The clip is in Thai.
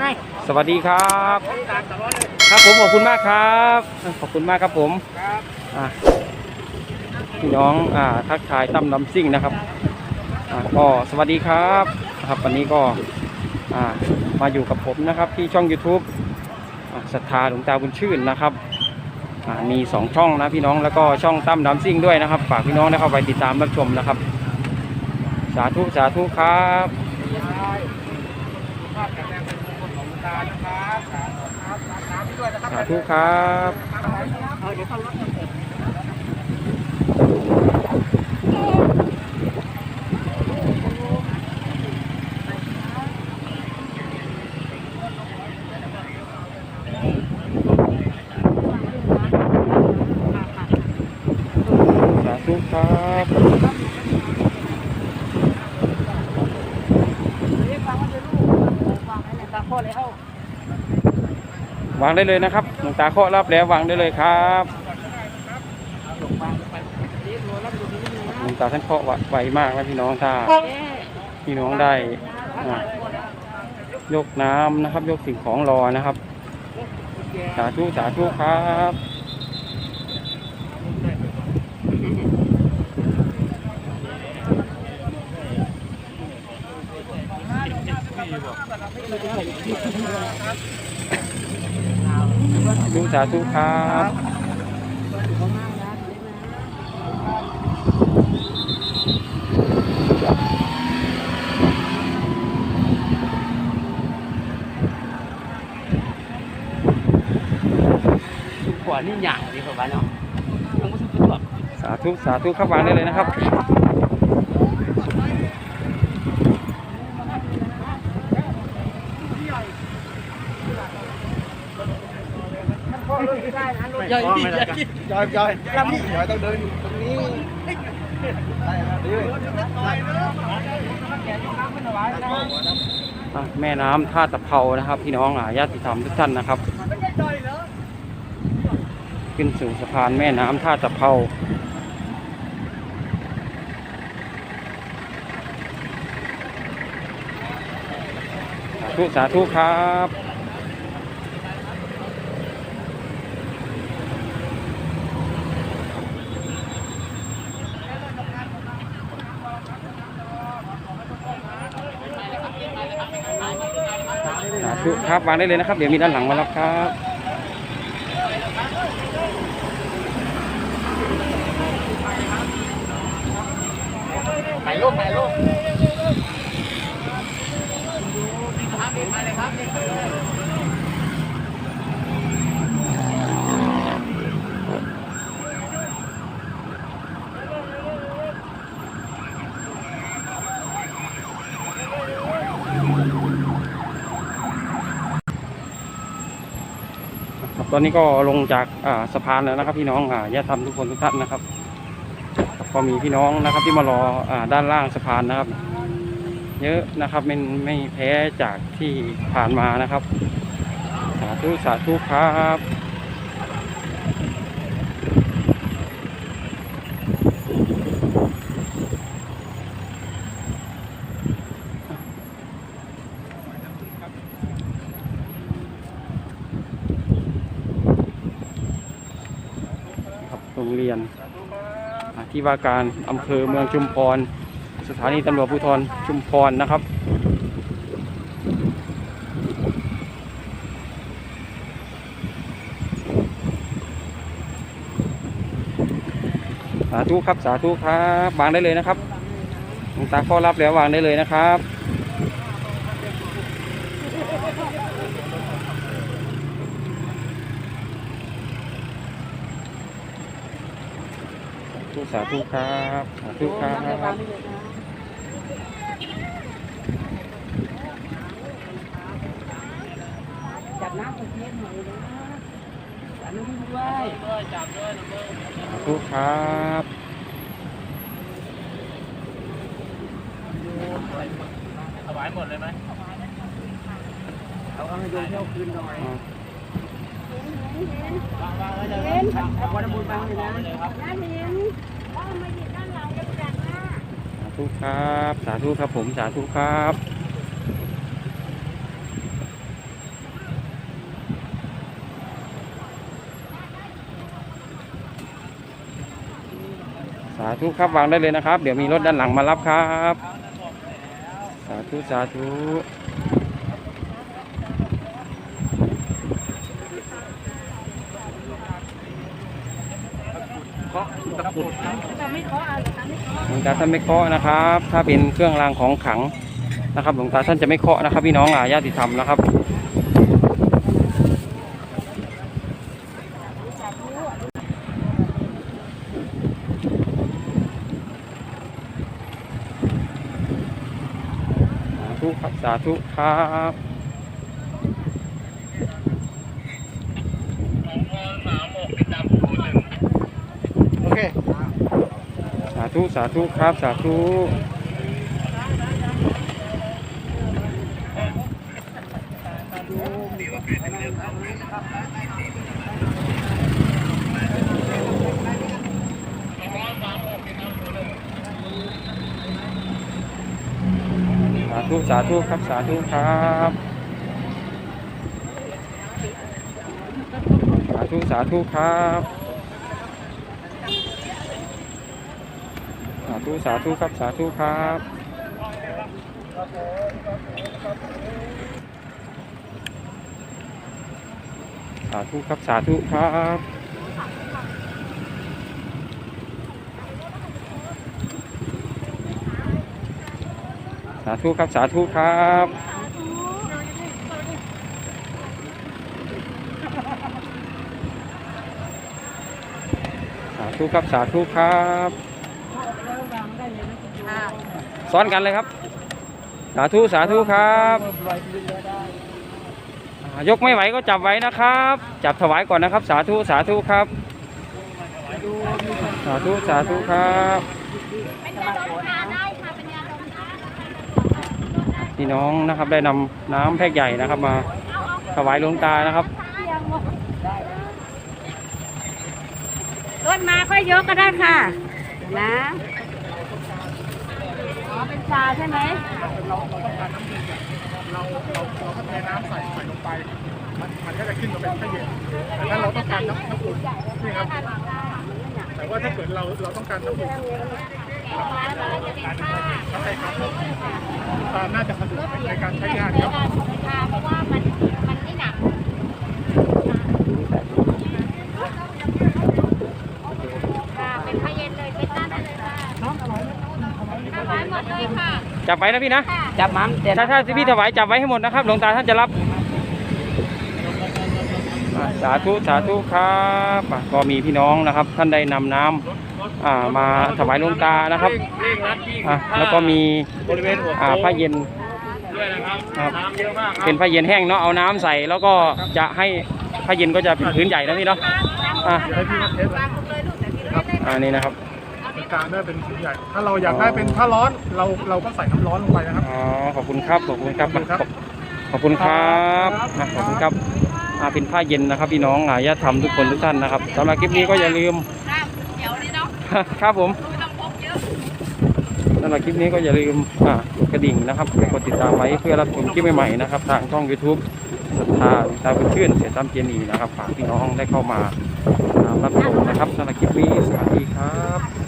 ไงสวัสดีครับตามตลอดเลยครับผมขอบคุณมากครับ ขอบคุณมากครับผมครับอะพี่น้องอ่าทักทายตั้มลำซิ่งนะครับอ่าก็สวัสดีครับนะครับวันนี้ก็อ่ามาอยู่กับผมนะครับที่ช่อง YouTube อ่าศรัทธาหลวงตาบุญชื่นนะครับอ่ามีสองช่องนะพี่น้องแล้วก็ช่องตั้มลำซิ่งด้วยนะครับฝากพี่น้องได้เข้าไปติดตามรับชมนะครับ สาธุสาธุครับ สาธุครับ สาธุครับ เออเดี๋ยวเข้ารถ สาธุครับ ตาพ่อเลยเข้าว วางได้เลยนะครับหลวงตาเคาะรับแล้ววางได้เลยครับลงมาไปนี่รัวรับอยู่ที่นี่หลวงตาท่านเคาะไวมากนะพี่น้องถ้าพี่น้องได้ยกน้ำนะครับ ยกสิ่งของรอนะครับ สาธุสาธุครับสา ธุสาธุครับขวานี่หยางดีกว่าเนาะต้องมาสุดตัวสาธุสาธุครับวางได้เลยนะครับ ใหญ่ดีใหญ่อยจอยจอยต้องเดินตรงนี้ได้ครับดีแม่น้ำท่าตะเภานะครับ พี่น้องอะญาติธรรมทุกท่านนะครับ ขึ้นสู่สะพานแม่น้ำท่าตะเภาสาธุสาธุครับ ครับวางได้เลยนะครับ เดี๋ยวมีด้านหลังมารับครับถ่ายรูปถ่ายรูปดีครับดีมาเลยครับ ตอนนี้ก็ลงจากสะพานแล้วนะครับ พี่น้องอ่าญาติธรรมทุกคนทุกท่านนะครับก็มีพี่น้องนะครับที่มารออด้านล่างสะพานนะครับ เยอะนะครับไม่ไม่แพ้จากที่ผ่านมานะครับ สาธุสาธุครับ รงเรียน ที่ว่าการอำเภอเมืองชุมพร สถานีตำรวจภูธรชุมพรนะครับสาธุครับสาธุครับวางได้เลยนะครับหลวงตาข้อรับแล้ววางได้เลยนะครับ ธุสาธุครับสาธุครับจับน้ำไปเทียบหน่อยนะจับน้ำด้วยจับด้วยสาธุครับถวายหมดเลยไหมเอาให้โยมเที่ยวคืนหน่อย สาธุครับ สาธุครับผม สาธุครับสาธุครับวางได้เลยนะครับ เดี๋ยวมีรถด้านหลังมารับครับ สาธุ สาธุาะตะกรุดหลวงตาท่านไม่เคาะนะครับ ถ้าเป็นเครื่องรางของขลังนะครับหลวงตาท่านจะไม่เคาะนะครับ พี่น้องอาญาติธรรมนะครับสาธุครับสาธุครับ โอเค สา ธุสาธุครับ สาธุสาธุสาธุครับ สาธุครับสาธุสาธุครับ สา ธุสาธุครับสาธุครับสาธุครับสาธุครับสาธุครับสาธุครับสาธุครับสาธุครับ ซ้อนกันเลยครับ สาธุสาธุครับยกไม่ไหวก็จับไว้นะครับ จับถวายก่อนนะครับ สาธุสาธุครับ สาธุสาธุครับที่น้องนะครับได้นำน้ำแพ็กใหญ่นะครับ มาถวายหลวงตานะครับรถมาค่อยยกก็ได้ค่ะนะ ชาใช่ไหมเราเราต้องการน้ำเย็นเนี่ยเราเราเราก็เทน้ำใส่ใส่ลงไป มันมันก็จะขึ้นมาเป็นข้าวเย็นแต่ถ้าเราต้องการน้ำน้ำอุ่นนี่ครับ แต่ว่าถ้าเกิดเราเราต้องการน้ำอุ่นใช่ครับตาน่าจะสะดวกในการใช้งานครับเพราะว่ามันมันไม่หนักค่ะเป็นพเย็นเลยเป็นด้านเลยค่ะน้ำอร่อยถวายหมดเลยค่ะ จับไว้นะพี่นะจับมันเด็ดถ้าถ้าพี่ถวายจับไว้ให้หมดนะครับหลวงตาท่านจะรับอ่าสาธุสาธุครับอะก็มีพี่น้องนะครับ ท่านได้นำน้ำอ่ามาถวายหลวงตานะครับเร่งรัดที่อะแล้วก็มีบริเวณหัวอ่าโค้งผ้าเย็นด้วยนะครับครับน้ำเยอะมากครับเป็นผ้าเย็นแห้งเนาะเอาน้ำใส่แล้วก็จะให้ผ้าเย็นก็จะเป็นพื้นใหญ่นะพี่เนาะอะเดี๋ยวให้พี่มาเทสเลยครับอันนี้นะครับ เป็นการได้เป็นผืนใหญ่ ถ้าเราอยากได้เป็นถ้าร้อนเราเราก็ใส่น้ำร้อนลงไปนะครับ อ๋อขอบคุณครับขอบคุณครับขอบคุณครับ ขอบขอบคุณครับอะขอบคุณครับอ่าเป็นผ้าเย็นนะครับพี่น้องอ่าญาติธรรมทุกคนทุกท่านนะครับสำหรับคลิปนี้ก็อย่าลืมเดี๋ยวนี้เนาะครับผม ไม่ต้องพกเยอะ สำหรับคลิปนี้ก็อย่าลืมอ่ากดกระดิ่งนะครับไปกดติดตามไว้เพื่อรับชมคลิปใหม่ๆนะครับ ทางช่อง YouTube ศรัทธาตาบุญชื่นเสียตามเจนีนะครับฝากพี่น้องได้เข้ามาตามรับชมนะครับสำหรับคลิปนี้สวัสดีครับ